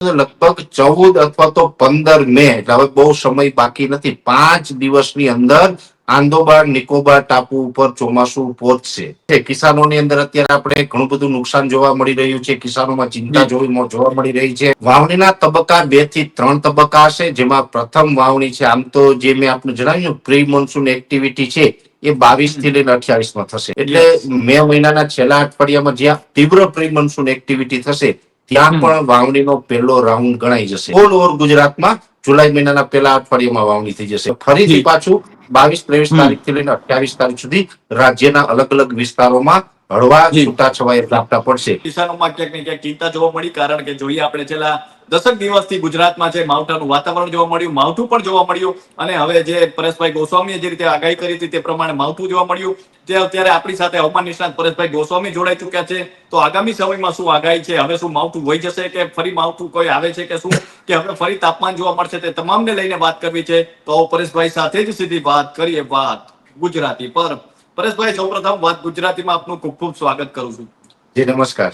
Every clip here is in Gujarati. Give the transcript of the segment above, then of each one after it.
લગભગ ચૌદ અથવા તો પંદર મે એટલે હવે બહુ સમય બાકી નથી પાંચ દિવસની અંદર આંદોબાર નિકોબાર ટાપુ ઉપર ચોમાસું પહોંચશે. કિસાનોની અંદર અત્યારે આપણે ઘણું બધું નુકસાન જોવા મળી રહ્યું છે કિસાનોમાં ચિંતા જોવી જોવા મળી રહી છે. વાવણીના તબક્કા બેથી ત્રણ તબક્કા હશે જેમાં પ્રથમ વાવણી છે આમ તો જે મેં આપને જણાવ્યું પ્રી મોન્સૂન એક્ટિવિટી છે એ બાવીસથી લઈને અઠ્યાવીસમાં થશે. એટલે મે મહિનાના છેલ્લા અઠવાડિયામાં જ્યાં તીવ્ર પ્રી મોન્સૂન એક્ટિવિટી થશે ત્યાં. પણ વાવણીનો પહેલો રાઉન્ડ ગણાઈ જશે ઓલ ઓવર ગુજરાતમાં જુલાઈ મહિનાના પહેલા અઠવાડિયામાં વાવણી થઈ જશે ફરીથી પાછું બાવીસ ત્રેવીસ. તારીખથી લઈને અઠ્યાવીસ તારીખ સુધી રાજ્યના અલગ અલગ વિસ્તારોમાં હળવા છૂટા છવાયા ઝાપટા પડશે. કિસાનોમાં ક્યાંક ને ક્યાંક ચિંતા જોવા મળી કારણ કે જોઈએ આપણે છેલ્લા દસક દિવસથી ગુજરાતમાં છે માવઠાનું વાતાવરણ જોવા મળ્યું માવઠું પણ જોવા મળ્યું અને હવે જે પરેશભાઈ ગોસ્વામીએ જે રીતે આગાહી કરી હતી તે પ્રમાણે માવઠું જોવા મળ્યું જે અત્યારે આપણી સાથે હવામાન નિષ્ણાત પરેશભાઈ ગોસ્વામી જોડાઈ ચુક્યા છે. તો આગામી સમયમાં શું આગાહી છે? હવે શું માવઠું વહી જશે કે ફરી માવઠું કોઈ આવે છે કે શું? કે હવે ફરી તાપમાન જોવા મળશે તે તમામને લઈને વાત કરવી છે. તો પરેશભાઈ સાથે જ સીધી વાત કરીએ વાત ગુજરાતી પર. પરેશભાઈ સૌપ્રથમ વાત ગુજરાતીમાં આપનું ખૂબ ખૂબ સ્વાગત કરું છું. જી નમસ્કાર.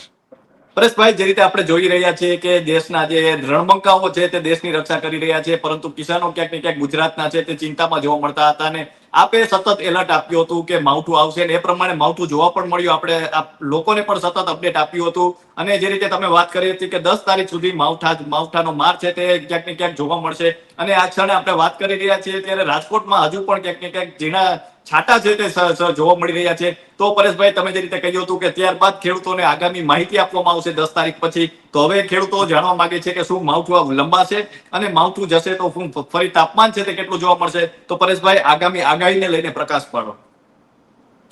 પરેશભાઈ જે રીતે આપણે જોઈ રહ્યા છીએ કે દેશના જે રણબંકાઓ છે તે દેશની રક્ષા કરી રહ્યા છે પરંતુ કિસાનો ક્યાંક ને ક્યાંક ગુજરાતના છે તે ચિંતામાં જોવા મળતા હતા અને આપે સતત એલર્ટ આપ્યું હતું કે માવઠું આવશે એ પ્રમાણે માવઠું જોવા પણ મળ્યું. આપણે લોકોને પણ સતત અપડેટ આપ્યું હતું અને જે રીતે તમે વાત કરી હતી કે દસ તારીખ સુધી માવઠા માવઠાનો માર છે તે ક્યાંક ને ક્યાંક જોવા મળશે અને આ ક્ષણે આપણે વાત કરી રહ્યા છીએ ત્યારે રાજકોટમાં હજુ પણ ક્યાંક ને ક્યાંક ઝીણા છાટા છે તે સ- સ- જોવા મળી રહ્યા છે તો પરેશભાઈ તમે જે રીતે કહ્યું હતું કે ત્યારબાદ ખેડૂતોને આગામી માહિતી આપવામાં આવશે દસ તારીખ પછી તો હવે ખેડૂતો જાણવા માંગે છે કે શું માવઠું લંબાશે અને માવઠું જશે તો શું ફરી તાપમાન છે તે કેટલું જોવા મળશે? તો પરેશભાઈ આગામી આગાહીને લઈને પ્રકાશ પાડો.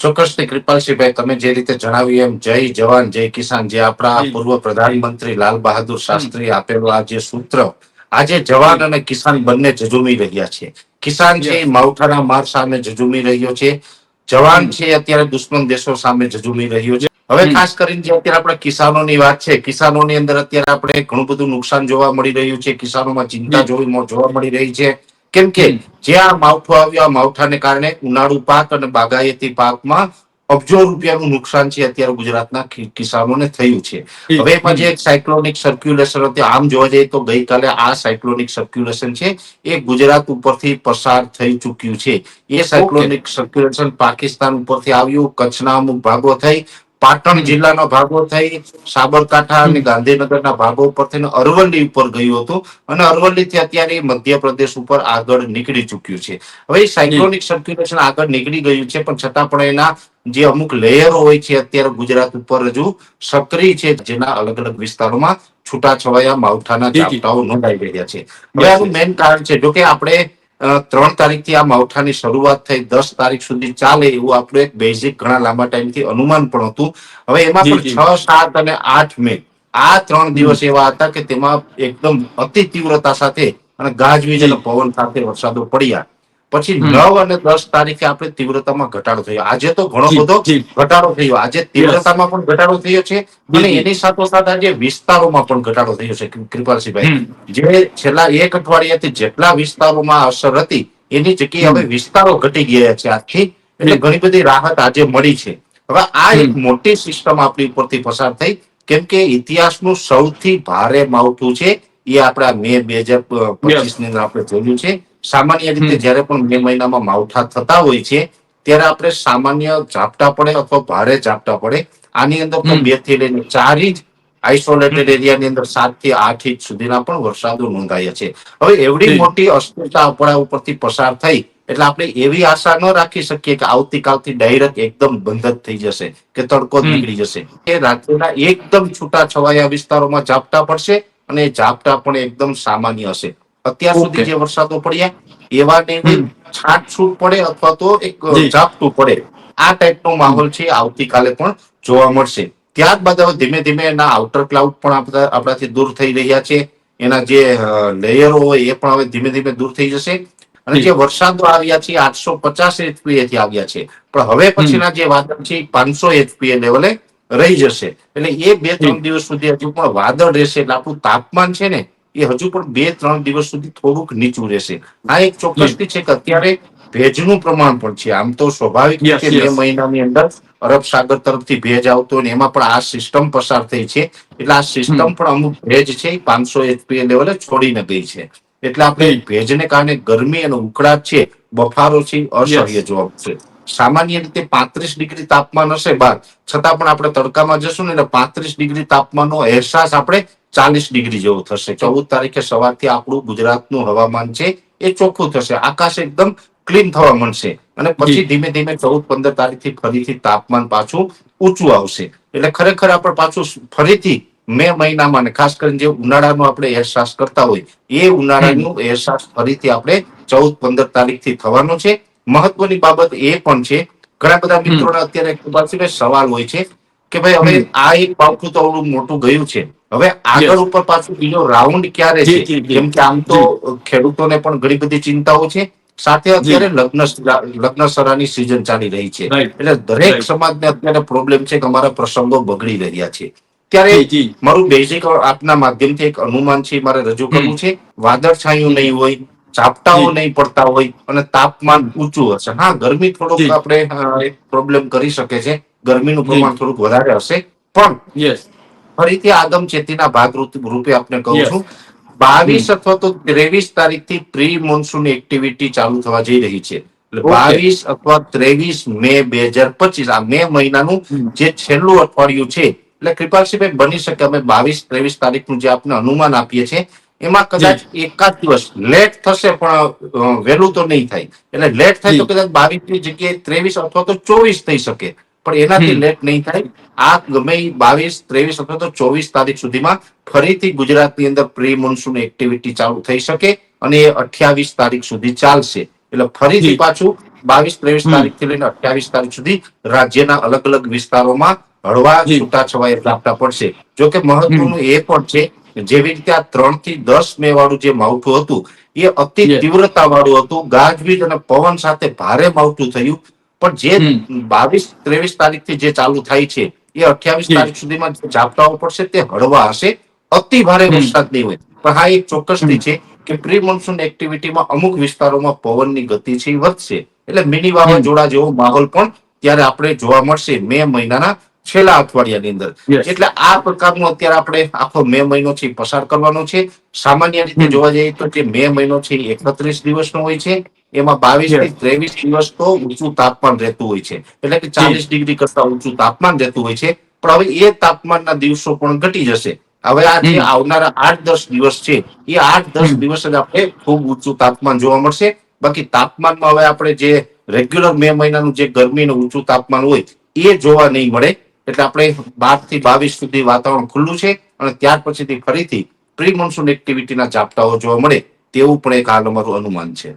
ચોક્કસથી કૃપાલસિંહભાઈ તમે જે રીતે જણાવ્યું એમ જય જવાન જય કિસાન જે આપણા પૂર્વ પ્રધાનમંત્રી લાલ બહાદુર શાસ્ત્રી આપેલું આ જે સૂત્ર આજે જવાન અને કિસાન બંને જજુમી રહ્યા છે. કિસાન છે માવઠાના માર સામે જજુમી રહ્યો છે. જવાન છે અત્યારે દુશ્મન દેશો સામે જજુમી રહ્યો છે. હવે ખાસ કરીને જે અત્યારે આપણે કિસાનોની વાત છે કિસાનોની અંદર અત્યારે આપણે ઘણું બધું નુકસાન જોવા મળી રહ્યું છે કિસાનોમાં ચિંતા જી. જોવી જોવા મળી રહી છે. કેમ કે. જે આ માવઠું આવ્યું આ માવઠાને કારણે ઉનાળુ પાક અને બાગાયતી પાકમાં અબજો રૂપિયાનું નુકસાન છે અત્યારે ગુજરાતના કિસાનોને થયું છે. હવે એમાં જે એક સાયક્લોનિક સર્ક્યુલેશન હતી આમ જોવા જઈએ તો ગઈકાલે આ સાયક્લોનિક સર્ક્યુલેશન છે એ ગુજરાત ઉપરથી પસાર થઈ ચૂક્યું છે. એ સાયક્લોનિક સર્ક્યુલેશન પાકિસ્તાન ઉપરથી આવ્યું કચ્છના અમુક ભાગો થઈ પાટણ. જિલ્લાના ભાગો થઈ સાબરકાંઠા અને ગાંધીનગરના ભાગો ઉપર થઈને અરવલ્લી ઉપર ગયું હતું અને અરવલ્લીથી અત્યારે મધ્યપ્રદેશ ઉપર આગળ નીકળી ચુક્યું છે હવે સાયક્લોનિક સર્ક્યુલેશન આગળ નીકળી ગયું છે પણ છતાં પણ એના જે અમુક લેયરો હોય છે અત્યારે ગુજરાત ઉપર હજુ સક્રિય છે જેના અલગ અલગ વિસ્તારોમાં છૂટાછવાયા માવઠાના. ઝાપટાઓ નોંધાઈ રહ્યા છે હવે આનું મેઇન કારણ છે જો કે આપણે ત્રણ તારીખથી આ માવઠાની શરૂઆત થઈ. દસ તારીખ સુધી ચાલે એવું આપણું એક બેઝિક ઘણા લાંબા ટાઈમથી અનુમાન પણ હતું. હવે એમાં પણ છ સાત અને આઠ મે. આ ત્રણ દિવસ એવા હતા કે તેમાં એકદમ અતિ તીવ્રતા સાથે અને ગાજવીજ અને પવન સાથે વરસાદો પડ્યા. પછી નવ અને દસ તારીખે આપણે તીવ્રતામાં ઘટાડો થયો. આજે તો ઘણો બધો ઘટાડો થયો. આજે તીવ્રતામાં પણ ઘટાડો થયો છે અને. એની સાથોસાથ આજે વિસ્તારોમાં પણ ઘટાડો થયો છે કૃપાલસિંહભાઈ. જે છેલ્લા એક અઠવાડિયાથી જેટલા વિસ્તારોમાં અસર હતી એની જગ્યાએ હવે વિસ્તારો ઘટી ગયા છે આજથી. એટલે ઘણી બધી રાહત આજે મળી છે. હવે આ એક મોટી સિસ્ટમ આપણી ઉપરથી પસાર થઈ. કેમ કે ઇતિહાસનું સૌથી ભારે માવઠું છે એ આપણા મે બે હજાર પચીસની અંદર આપણે જોયું છે. સામાન્ય રીતે. જ્યારે પણ મે મહિનામાં માવઠા થતા હોય છે ત્યારે આપણે સામાન્ય ઝાપટા પડે અથવા ભારે ઝાપટા પડે. આની અંદર તો બેથી લઈને ચાર ઇંચ આઇસોલેટેડ એરિયાની અંદર સાતથી આઠ ઇંચ સુધીના પણ વરસાદો નોંધાયા છે. હવે એવડી મોટી અસ્થિરતા આપણા ઉપરથી પસાર થઈ એટલે આપણે એવી આશા ન રાખી શકીએ કે આવતીકાલથી ડાયરેક્ટ એકદમ બંધ જ થઈ જશે કે તડકો જ નીકળી જશે. એ રાજ્યના એકદમ છૂટા છવાયા વિસ્તારોમાં ઝાપટા પડશે અને ઝાપટા પણ એકદમ સામાન્ય હશે. અત્યાર સુધી જે વરસાદો પડ્યા એવા ને એવી છાંટછૂટ પડે અથવા તો એક. ઝાપટું પડે. આ ટાઈપનો માહોલ છે આવતીકાલે પણ જોવા મળશે. ત્યારબાદ હવે ધીમે ધીમે એના આઉટર ક્લાઉડ પણ આપણાથી દૂર થઈ રહ્યા છે. એના જે લેયરો હોય એ પણ હવે ધીમે ધીમે દૂર થઈ જશે. અને જે. વરસાદો આવ્યા છે આઠસો પચાસ એચપીએ થી આવ્યા છે. પણ હવે પછીના જે વાદળ છે પાંચસો એચપીએ લેવલે રહી જશે. એટલે એ બે ત્રણ દિવસ સુધી હજુ પણ વાદળ રહેશે. એટલે આપણું તાપમાન છે ને એ હજુ પણ બે ત્રણ દિવસ સુધી થોડુંક નીચું રહેશે. આ એક ચોક્કસથી છે કે અત્યારે ભેજનું પ્રમાણ પણ છે. આમ તો સ્વાભાવિક રીતે બે મહિનાની અંદર અરબ સાગર તરફથી ભેજ આવતો ને એમાં પણ આ સિસ્ટમ પસાર થઈ છે. એટલે આ સિસ્ટમ પણ અમુક ભેજ છે પાંચસો એચપીએ લેવલે છોડીને ગઈ છે. એટલે આપણે. ભેજને કારણે ગરમી અને ઉકળાટ છે બફારો છે એ અસહ્ય જોવા મળશે સામાન્ય રીતે પાંત્રીસ ડિગ્રી તાપમાન હશે બાર છતાં પણ આપણે તડકામાં જશું ને એટલે પાંત્રીસ ડિગ્રી તાપમાનનો અહેસાસ આપણે ચાલીસ ડિગ્રી જેવું થશે. ચૌદ તારીખે સવારથી આપણું ગુજરાતનું હવામાન છે એ ચોખ્ખું થશે. આકાશ એકદમ ક્લીન થવા મળશે અને પછી ધીમે ધીમે ચૌદ પંદર તારીખથી ફરીથી તાપમાન પાછું ઊંચું આવશે. એટલે ખરેખર આપણે પાછું ફરીથી મે મહિનામાં ખાસ કરીને જે ઉનાળાનો આપણે અહેસાસ કરતા હોય એ ઉનાળાનું અહેસાસ ફરીથી આપણે ચૌદ પંદર તારીખથી થવાનો છે. મહત્વની બાબત એ પણ છે ઘણા બધા મિત્રોના અત્યારે સવાલ હોય છે કે ભાઈ હવે આ એક પાવખું તો આવડું મોટું ગયું છે. હવે આગળ ઉપર પાછું બીજો રાઉન્ડ ક્યારે છે. કેમ કે આમ તો ખેડૂતોને પણ ઘણી બધી ચિંતાઓ છે. સાથે અત્યારે લગ્ન લગ્ન સરાની સિઝન ચાલી રહી છે. એટલે દરેક. સમાજને અત્યારે પ્રોબ્લેમ છે કે અમારા પ્રસંગો બગડી રહ્યા છે. ત્યારે. મારું બેઝિક આપના માધ્યમથી એક અનુમાન છે મારે રજૂ કરવું છે. વાદળ છાયું નહીં હોય ઝાપટાઓ નહીં પડતા હોય અને તાપમાન ઊંચું હશે. હા ગરમી થોડુંક આપણે પ્રોબ્લેમ કરી શકે છે. ગરમીનું પ્રમાણ થોડુંક વધારે હશે. પણ ફરીથી આગમ ચેતીના ભાગ રૂપે આપણે કહું છું. બાવીસ અથવા તો ત્રેવીસ તારીખથી પ્રી મોન્સૂન એક્ટિવિટી ચાલુ થવા જઈ રહી છે. બાવીસ અથવા ત્રેવીસ મે બે હજાર પચીસ આ મે મહિનાનું જે છેલ્લું અઠવાડિયું છે. એટલે કૃપાલસિંહભાઈ બની શકે અમે બાવીસ ત્રેવીસ તારીખનું જે આપને અનુમાન આપીએ છીએ એમાં કદાચ એકાદ દિવસ લેટ થશે પણ વહેલું તો નહીં થાય. એટલે લેટ થાય તો કદાચ બાવીસની જગ્યાએ ત્રેવીસ અથવા તો ચોવીસ થઈ શકે. પણ એનાથી લેટ નહીં થાય. આ ગમે બાવીસ ત્રેવીસ અથવા તો ચોવીસ તારીખ સુધીમાં ફરીથી ગુજરાતની અંદર પ્રી મોન્સૂન એક્ટિવિટી ચાલુ થઈ શકે અને એ અઠ્યાવીસ તારીખ સુધી ચાલશે. એટલે ફરીથી પાછું બાવીસ ત્રેવીસ તારીખથી લઈને અઠ્યાવીસ તારીખ સુધી રાજ્યના અલગ અલગ વિસ્તારોમાં હળવા જી. છૂટાછવાયા ઝાપટા પડશે. જો કે મહત્વનું એ પણ છે જેવી રીતે આ ત્રણથી દસ મે વાળું જે માવઠું હતું એ અતિ તીવ્રતા વાળું હતું. ગાજવીજ અને પવન સાથે ભારે માવઠું થયું. પણ જે બાવીસ ત્રેવીસ તારીખથી જે ચાલુ થાય છે એ અઠ્યાવીસ તારીખ સુધીમાં જે ઝાપટાઓ પડશે તે હળવા હશે. અતિ ભારે વરસાદ નહીં હોય. પણ હા એક ચોક્કસથી છે કે પ્રી મોન્સૂન એક્ટિવિટીમાં અમુક વિસ્તારોમાં પવનની ગતિ છે એ વધશે. એટલે મિની વાવાઝોડા જેવો માહોલ પણ ત્યારે આપણે જોવા મળશે. મે મહિનાના છેલ્લા અઠવાડિયાની અંદર. એટલે આ પ્રકારનું અત્યારે આપણે આખો મે મહિનો છે પસાર કરવાનો છે. સામાન્ય રીતે જોવા જઈએ તો જે મે મહિનો છે એકત્રીસ દિવસનો હોય છે. એમાં બાવીસથી ત્રેવીસ દિવસ તો ઊંચું તાપમાન રહેતું હોય છે. એટલે કે ચાલીસ ડિગ્રી કરતા ઊંચું તાપમાન રહેતું હોય છે. પણ હવે એ તાપમાનના દિવસો પણ ઘટી જશે. હવે આ જે આવનારા આઠ દસ દિવસ છે એ આઠ દસ દિવસ જ આપણે ખૂબ ઊંચું તાપમાન જોવા મળશે. બાકી તાપમાનમાં હવે આપણે જે રેગ્યુલર મે મહિનાનું જે ગરમીનું ઊંચું તાપમાન હોય એ જોવા નહીં મળે. એટલે આપણે બારથી બાવીસ સુધી વાતાવરણ ખુલ્લું છે અને ત્યાર પછીથી ફરીથી પ્રી મોન્સૂન એક્ટિવિટીના ઝાપટાઓ જોવા મળે તેવું પણ એક હાલ અમારું અનુમાન છે.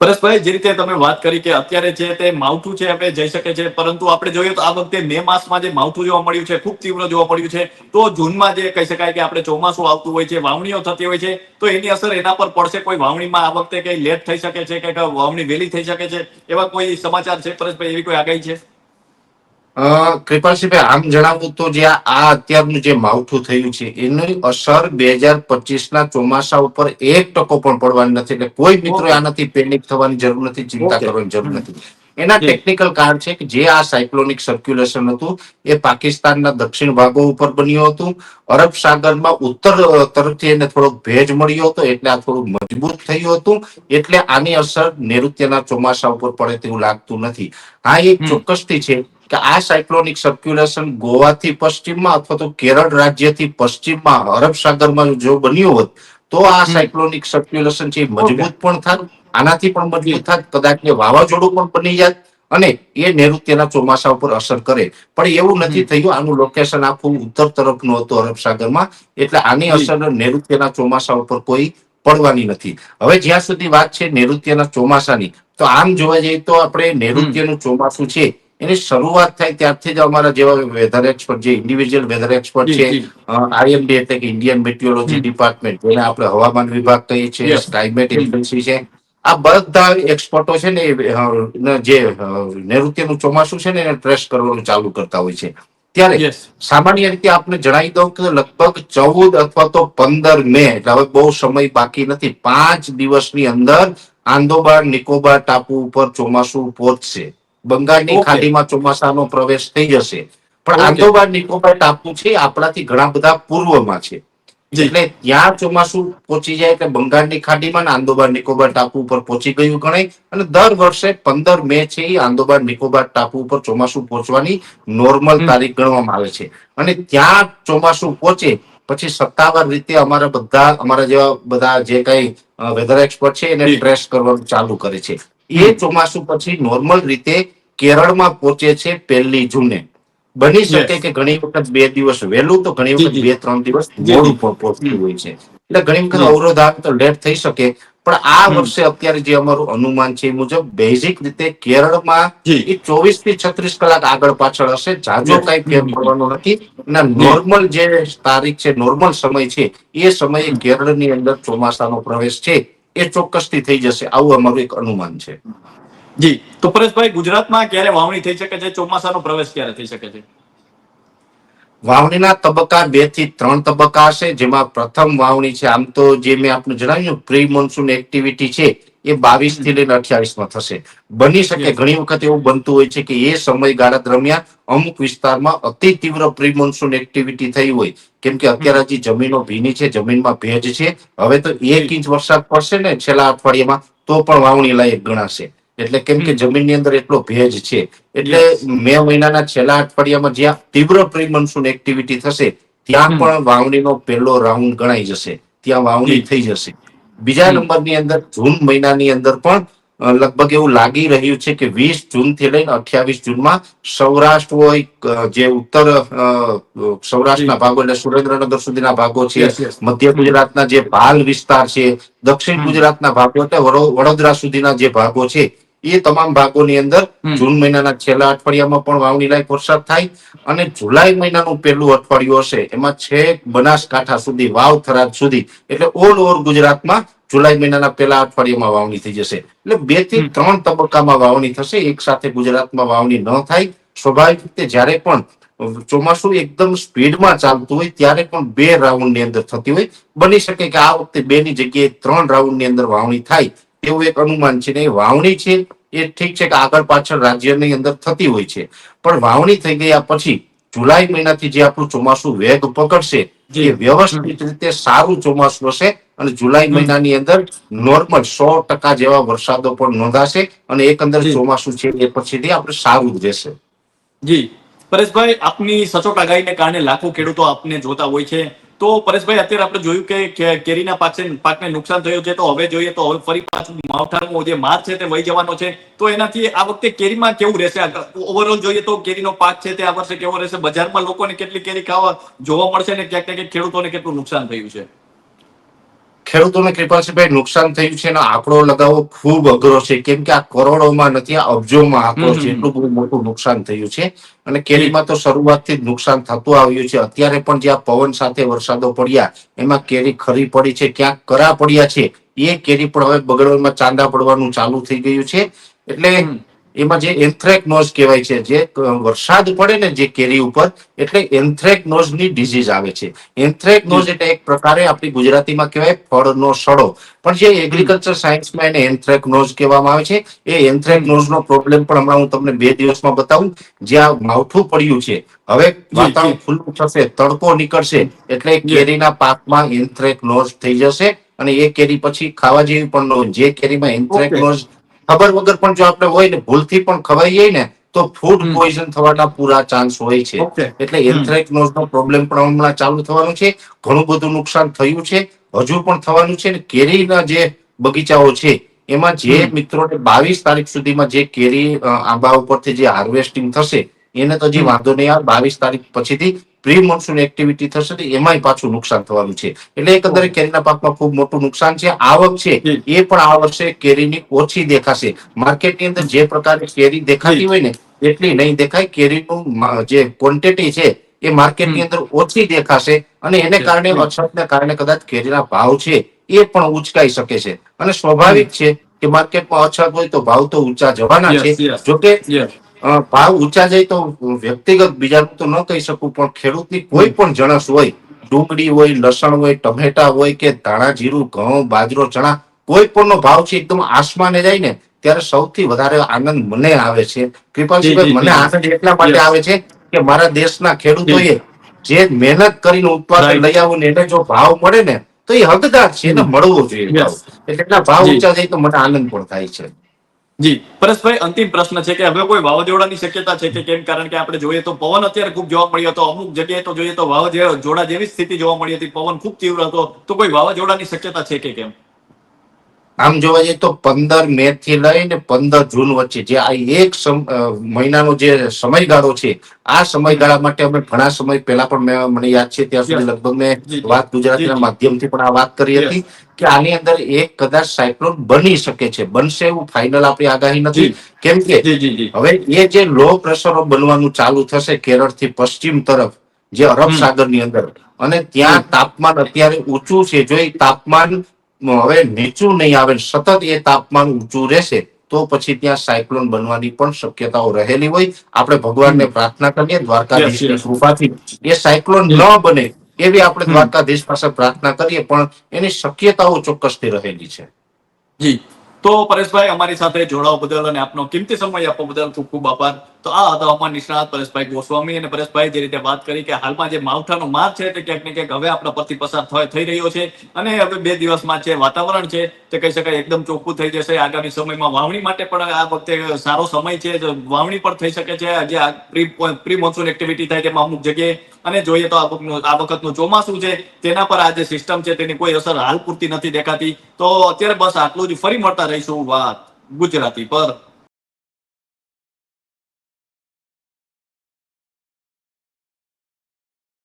પરેશભાઈ જે રીતે તમે વાત કરી કે અત્યારે છે તે માવઠું છે આપણે જઈ શકે છે, પરંતુ આપણે જોઈએ તો આ વખતે મે માસમાં જે માવઠું જોવા મળ્યું છે, ખૂબ તીવ્ર જોવા મળ્યું છે, તો જૂનમાં જે કહી શકાય કે આપણે ચોમાસું આવતું હોય છે, વાવણીઓ થતી હોય છે, તો એની અસર એના પર પડશે. કોઈ વાવણીમાં આ વખતે કઈ લેટ થઈ શકે છે કે વાવણી વહેલી થઈ શકે છે, એવા કોઈ સમાચાર છે પરેશભાઈ, એવી કોઈ આગાહી છે? કૃપાલસિંહભાઈ આમ જણાવું તો જે આ આ અત્યારનું જે માવઠું થયું છે એની અસર બે હજાર પચીસ ના ચોમાસા ઉપર એક ટકો પણ પડવાની નથી. એટલે કોઈ મિત્રો. આનાથી પેનિક થવાની જરૂર નથી ચિંતા કરવાની જરૂર નથી. એના ટેકનિકલ કારણ છે કે જે આ સાયક્લોનિક સર્ક્યુલેશન હતું એ પાકિસ્તાનના દક્ષિણ ભાગો ઉપર બન્યું હતું. અરબ સાગરમાં ઉત્તર તરફથી એને થોડોક ભેજ મળ્યો હતો એટલે આ થોડું મજબૂત થયું હતું. એટલે આની અસર નૈઋત્યના ચોમાસા ઉપર પડે તેવું લાગતું નથી. હા એક. ચોક્કસથી છે. કે આ સાયક્લોનિક સર્ક્યુલેશન ગોવાથી પશ્ચિમમાં અથવા તો કેરળ રાજ્યથી પશ્ચિમમાં અરબ સાગરમાં જો બન્યું હોત તો આ. સાયક્લોનિક સર્ક્યુલેશન છે મજબૂત પણ થાત આનાથી પણ મજબૂત થાત કદાચ એ વાવાઝોડું પણ બની જાત અને એ નૈઋત્યના ચોમાસા ઉપર અસર કરે. પણ એવું નથી થયું આનું લોકેશન આખું ઉત્તર તરફનું હતું અરબ સાગરમાં એટલે આની અસર નૈઋત્યના ચોમાસા ઉપર કોઈ પડવાની નથી. હવે જ્યાં સુધી વાત છે નૈઋત્યના ચોમાસાની તો આમ જોવા જઈએ તો આપણે નૈઋત્યનું ચોમાસું છે એની શરૂઆત થાય ત્યારથી જ અમારા જેવા વેધર એક્સપર્ટ જે ઇન્ડિવિજ્યુઅલ વેધર એક્સપર્ટ છે આઈએમડી એટલે કે ઇન્ડિયન મેટિયોલોજી ડિપાર્ટમેન્ટ જેને આપણે હવામાન વિભાગ કહીએ છીએ ક્લાઇમેટ એજન્સી છે. આ બધા એક્સપર્ટો છે ને જે નૈઋત્યનું ચોમાસું છે ને એને ટ્રેસ કરવાનું ચાલુ કરતા હોય છે. ત્યારે સામાન્ય રીતે આપને જણાવી દઉં કે લગભગ ચૌદ અથવા તો પંદર મે એટલે હવે બહુ સમય બાકી નથી પાંચ દિવસની અંદર આંદોબાર નિકોબાર ટાપુ ઉપર ચોમાસું પહોંચશે. બંગાળની. ખાડીમાં ચોમાસાનો પ્રવેશ થઈ જશે. પણ આંદોબાર નિકોબાર ટાપુ છે આપણાથી ઘણા બધા પૂર્વમાં છે. એટલે ત્યાં ચોમાસું પહોંચી જાય એટલે બંગાળની ખાડીમાં આંદોબાર નિકોબાર ટાપુ ઉપર પહોંચી ગયું ગણાય. અને દર વર્ષે પંદર મે છે એ આંદોબાર નિકોબાર ટાપુ ઉપર ચોમાસું પહોંચવાની નોર્મલ તારીખ ગણવામાં આવે છે. અને ત્યાં ચોમાસું પહોંચે પછી સત્તાવાર રીતે અમારા બધા અમારા જેવા બધા જે કઈ વેધર એક્સપર્ટ છે એને. ટ્રેસ કરવાનું ચાલુ કરે છે. એ ચોમાસું પછી નોર્મલ રીતે કેરળમાં પહોંચે છે પહેલી જૂને. બની શકે કે ઘણી વખત બે દિવસ વહેલું તો ઘણી વખત બે ત્રણ દિવસ મોડું. પહોંચતું હોય છે. એટલે ઘણી વખત અવરોધ આવે તો લેટ થઈ શકે પણ આ વર્ષે અત્યારે જે અમારું અનુમાન છે એ મુજબ બેઝિક રીતે કેરળમાં એ ચોવીસથી છત્રીસ કલાક આગળ પાછળ હશે. જાજો. કઈ ફેર પડવાનો નથી. અને નોર્મલ જે તારીખ છે નોર્મલ સમય છે એ સમયે કેરળની અંદર ચોમાસાનો પ્રવેશ છે. એ ચોક્કસથી થઈ જશે. આવું અમારું એક અનુમાન છે. જી. તો પરેશભાઈ, ગુજરાતમાં ક્યારે વાવણી થઈ શકે છે? ચોમાસાનો પ્રવેશ ક્યારે થઈ શકે છે? વાવણીના તબક્કા બેથી ત્રણ તબક્કા હશે, જેમાં પ્રથમ વાવણી છે. આમ તો જે મેં આપને જણાવ્યું પ્રી મોન્સૂન એક્ટિવિટી છે. એ બાવીસથી લઈને અઠ્યાવીસમાં થશે. બની શકે. ઘણી વખત એવું બનતું હોય છે કે એ સમયગાળા દરમિયાન અમુક વિસ્તારમાં અતિ તીવ્ર પ્રી મોન્સૂન એક્ટિવિટી થઈ હોય. કેમ કે અત્યારે હજી જમીનો ભીની છે જમીનમાં ભેજ છે. હવે તો એક ઇંચ વરસાદ પડશે ને છેલ્લા અઠવાડિયામાં તો પણ વાવણી લાયક ગણાશે. એટલે કેમ કે. જમીનની અંદર એટલો ભેજ છે. એટલે મે મહિનાના છેલ્લા અઠવાડિયામાં જ્યાં તીવ્ર પ્રી મોન્સૂન એક્ટિવિટી થશે ત્યાં પણ વાવણીનો પહેલો રાઉન્ડ ગણાઈ જશે. ત્યાં વાવણી થઈ જશે. બીજા. નંબરની અંદર જૂન મહિનાની અંદર પણ લગભગ એવું લાગી રહ્યું છે કે વીસ જૂનથી લઈને અઠ્યાવીસ જૂનમાં સૌરાષ્ટ્ર હોય જે ઉત્તર સૌરાષ્ટ્રના ભાગો એટલે સુરેન્દ્રનગર સુધીના ભાગો છે. મધ્ય ગુજરાતના જે ભાલ વિસ્તાર છે દક્ષિણ ગુજરાતના ભાગો એટલે વડોદરા સુધીના જે ભાગો છે એ તમામ ભાગોની અંદર જૂન મહિનાના છેલ્લા અઠવાડિયામાં પણ વાવણી લાયક વરસાદ થાય અને જુલાઈ મહિનાનું પહેલું અઠવાડિયું હશે. એમાં છેક બનાસકાંઠા સુધી વાવ થરાદ સુધી એટલે ઓલ ઓવર ગુજરાતમાં જુલાઈ મહિનાના પહેલા અઠવાડિયામાં વાવણી થઈ જશે. એટલે બેથી ત્રણ તબક્કામાં વાવણી થશે. એક સાથે ગુજરાતમાં વાવણી ન થાય. સ્વાભાવિક રીતે જ્યારે પણ ચોમાસું એકદમ સ્પીડમાં ચાલતું હોય ત્યારે પણ બે રાઉન્ડની અંદર થતી હોય. બની શકે કે આ વખતે બે ની જગ્યાએ ત્રણ રાઉન્ડની અંદર વાવણી થાય. એવું એક અનુમાન છે ને વાવણી છે એ ઠીક છે કે આગળ પાછળ રાજ્યની અંદર થતી હોય છે. પણ વાવણી થઈ ગયા પછી જુલાઈ મહિનાથી જે આપણું ચોમાસું વેગ પકડશે એ વ્યવસ્થિત રીતે સારું ચોમાસું હશે અને જુલાઈ મહિનાની અંદર નોર્મલ સો ટકા જેવા વરસાદો પણ નોંધાશે અને એકંદર. ચોમાસું છે એ પછીથી આપણે સારું જ રહેશે. જી. પરેશભાઈ આપની સચોટ આગાહીને કારણે લાખો ખેડૂતો આપને જોતા હોય છે. તો પરેશભાઈ, અત્યારે આપણે જોયું કે કેરીના પાકને પાકને નુકસાન થયું છે, તો હવે જોઈએ તો હવે ફરી પાછું માવઠાનો જે માર છે તે વહી જવાનો છે. તો એનાથી આ વખતે કેરીમાં કેવું રહેશે? ઓવરઓલ જોઈએ તો કેરીનો પાક છે તે આ વર્ષે કેવો રહેશે? બજારમાં લોકોને કેટલી કેરી ખાવા જોવા મળશે ને ક્યાંક ક્યાંક ખેડૂતોને કેટલું નુકસાન થયું છે? ખેડૂતોને કૃપાલસિંહભાઈ નુકસાન થયું છે અને આંકડો લગાવવો ખૂબ અઘરો છે. કેમ કે આ કરોડોમાં નથી આ અબજોમાં આંકડો છે એટલું બધું મોટું નુકસાન થયું છે. અને કેરીમાં તો શરૂઆતથી જ નુકસાન થતું આવ્યું છે. અત્યારે પણ જ્યાં પવન સાથે વરસાદો પડ્યા એમાં કેરી ખરી પડી છે ક્યાંક કરા પડ્યા છે એ કેરી પણ હવે બગડવામાં ચાંદા પડવાનું ચાલુ થઈ ગયું છે. એટલે. એમાં જે એન્થ્રેકનોઝ કહેવાય છે જે વરસાદ પડે ને જે કેરી ઉપર એટલે એન્થ્રેકનોઝની ડિઝીઝ આવે છે. એન્થ્રેકનોઝ એટલે એક પ્રકારે આપણી ગુજરાતીમાં કહેવાય ફળનો સડો. પણ જે એગ્રીકલ્ચર સાયન્સમાં એને એન્થ્રેકનોઝ કહેવામાં આવે છે એ એન્થ્રેકનોઝ નો પ્રોબ્લેમ પણ હમણાં હું તમને બે દિવસમાં બતાવું જ્યાં માવઠું પડ્યું છે. હવે વાતાવરણ ખુલ્લું થશે તડકો નીકળશે એટલે કેરીના પાકમાં એન્થ્રેકનોઝ થઈ જશે અને એ કેરી પછી ખાવા જેવી પણ ન જે કેરીમાં એન્થ્રેકનોઝ ખબર વગર પણ જો આપણે હોય ને ભૂલથી પણ ખવાઈ જાય ને તો ફૂડ પોઈઝન થવાના પૂરા ચાન્સ હોય છે. એટલે. એન્થ્રેકનોઝ નો પ્રોબ્લેમ પણ હમણાં ચાલુ થવાનું છે. ઘણું બધું નુકસાન થયું છે. હજુ પણ થવાનું છે ને કેરીના જે બગીચાઓ છે એમાં જે મિત્રોને બાવીસ તારીખ સુધીમાં જે કેરી આંબા ઉપરથી જે હાર્વેસ્ટિંગ થશે એને તો હજી વાંધો નહીં આવે બાવીસ તારીખ પછીથી પ્રી મોન્સૂન એક્ટિવિટી થશે તો એમાંય પાછું નુકસાન થવાનું છે. એટલે એકંદરે કેરીના પાકમાં ખૂબ મોટું નુકસાન છે. આવક છે એ પણ આ વર્ષે કેરીની ઓછી દેખાશે. માર્કેટની અંદર જે પ્રકારે કેરી દેખાતી હોય ને એટલી નહીં દેખાય. કેરીનું જે ક્વોન્ટિટી છે એ માર્કેટની અંદર ઓછી દેખાશે અને એને કારણે. અછતને કારણે કદાચ કેરીના ભાવ છે એ પણ ઉંચકાઈ શકે છે. અને સ્વાભાવિક છે કે માર્કેટમાં અછત હોય તો ભાવ તો ઊંચા જવાના છે. જોકે ભાવ ઊંચા જાય તો વ્યક્તિગત બીજાનું તો ન કહી શકું પણ ખેડૂતની કોઈ પણ જણસ હોય ડુંગળી હોય લસણ હોય ટમેટા હોય કે ધાણા જીરું ઘઉં બાજરો ચણા કોઈ પણનો ભાવ છે એકદમ આસમાને જાય ને ત્યારે સૌથી વધારે આનંદ મને આવે છે. કૃપાલસિંહભાઈ મને આનંદ એટલા માટે આવે છે કે મારા દેશના ખેડૂતોએ જે મહેનત કરીને ઉત્પાદન લઈ આવું ને એને જો ભાવ મળે ને તો એ હકદાર છે એને મળવો જોઈએ એટલે એટલા ભાવ ઊંચા જાય તો મને આનંદ પણ થાય છે. જી, પરેશભાઈ, અંતિમ પ્રશ્ન છે કે હવે કોઈ વાવાઝોડાની શક્યતા છે કે કેમ? કારણ કે આપણે જોઈએ તો પવન અત્યારે ખૂબ જોવા મળ્યો હતો. અમુક જગ્યાએ તો જોઈએ તો વાવાઝોડા જેવી સ્થિતિ જોવા મળી હતી. પવન ખૂબ તીવ્ર હતો. તો કોઈ વાવાઝોડાની શક્યતા છે કે કેમ? આમ જોવા જઈએ તો પંદર મે થી લઈને પંદર જૂન વચ્ચે જે આ એક મહિનાનો જે સમયગાળો છે આ સમયગાળા માટે અમે ઘણા સમય પહેલા પણ મને યાદ છે ત્યાં સુધી લગભગ મેં. વાત ગુજરાતીના. માધ્યમથી પણ આ વાત કરી હતી કે આની અંદર એક કદાચ સાયક્લોન બની શકે છે બનશે એવું ફાઇનલ આપણી આગાહી નથી. કેમ કે હવે એ જે લો પ્રેશરો બનવાનું ચાલુ થશે કેરળથી પશ્ચિમ તરફ જે અરબ હમ. સાગરની અંદર અને ત્યાં તાપમાન અત્યારે ઊંચું છે જો એ તાપમાન હવે નીચું નહીં આવે સતત એ તાપમાન ઊંચું રહેશે તો પછી ત્યાં સાયક્લોન બનવાની પણ શક્યતાઓ રહેલી હોય. આપણે ભગવાનને પ્રાર્થના કરીએ દ્વારકાધીશની. કૃપાથી. એ સાયક્લોન ન બને એવી આપણે દ્વારકાધીશ પાસે પ્રાર્થના કરીએ પણ એની શક્યતાઓ ચોક્કસથી રહેલી છે. જી. તો પરેશભાઈ અમારી સાથે જોડાવા બદલ અને આપનો કિંમતી સમય આપવા બદલ ખૂબ ખૂબ આભાર. તો આ હતા નિષ્ણાત પરેશભાઈ ગોસ્વામી અને પરેશભાઈ જે રીતે વાત કરી કે હાલમાં જે માવઠાનો માર છે તે ક્યાંક ને ક્યાંક હવે આપણા પરથી પસાર થઈ- રહ્યો છે અને હવે બે દિવસમાં જે વાતાવરણ છે તે કહી શકાય એકદમ ચોખ્ખું થઈ જશે. આગામી સમયમાં વાવણી માટે પણ આ વખતે સારો સમય છે. વાવણી પણ થઈ શકે છે. જે પ્રી પ્રી મોન્સૂન એક્ટિવિટી થાય તેમાં અમુક જગ્યાએ અને જોઈએ તો આ વખતનું ચોમાસું છે તેના પર આ જે સિસ્ટમ છે તેની કોઈ અસર હાલ પૂરતી નથી દેખાતી. તો અત્યારે બસ આટલું જ. ફરી મળતા રહીશું વાત ગુજરાતી પર.